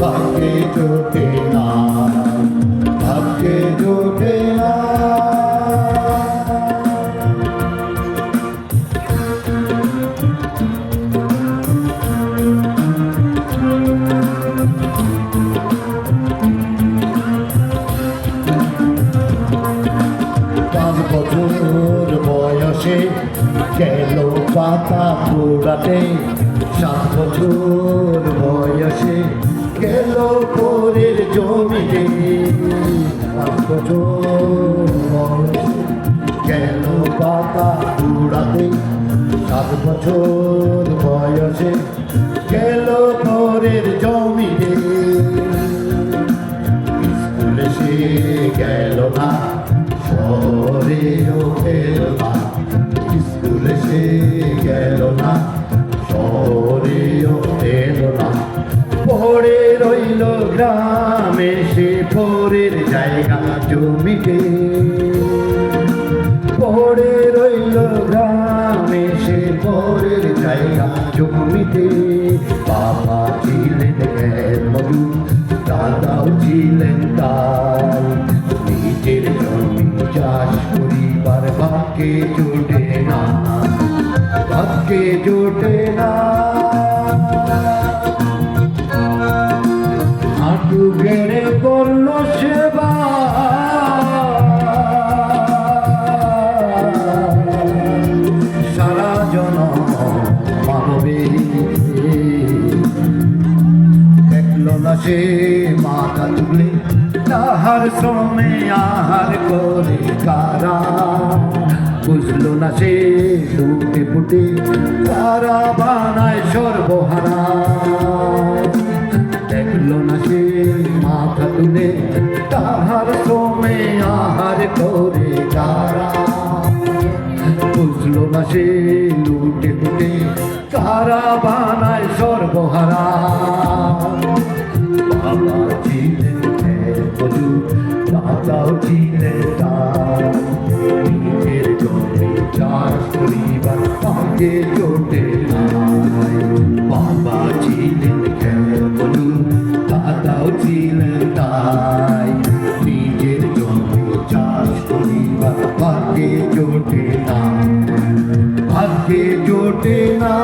ভাগ্যে জোটে না ভাগ্যে জোটে না। বছর বয়সে গেল পাতা পোড়াতে। সাত বছর বয়সে গেল পরের জমিতে। পাঁচ বছর বয়সে গেল পাতা পোড়াতে সাত বছর বয়সে গেল পরের জমিতে। স্কুলে সে গেল না, শহরেও গেল না স্কুলে সে গেল না গ্রামে সে পরের জায়গা জমিতে। পড়ে রইল গ্রামে সে পরের জায়গা জমিতে। বাবা ছিলেন মধু দাদাও ছিলেন তার। নিজের জমি চাষ করিবার ভাগ্যে জোটে না। ভাগ্যে জোটে না। গেড়ে করল সেবা। সারা জন মানবে দেখল না সে তাহার সে ফুটে ফুটে তারা বানায় সর্বহারা? করে তারা। বুঝলো না সে লুটে ফুটে কারা বানায় সর্বহারা। বাবা ছিলেন দাদাও ছিলেন তার। নিজের জমি চাষ করিবার আগে জোটে বাবা ভাগ্যে জোটে না। ভাগ্যে জোটে না।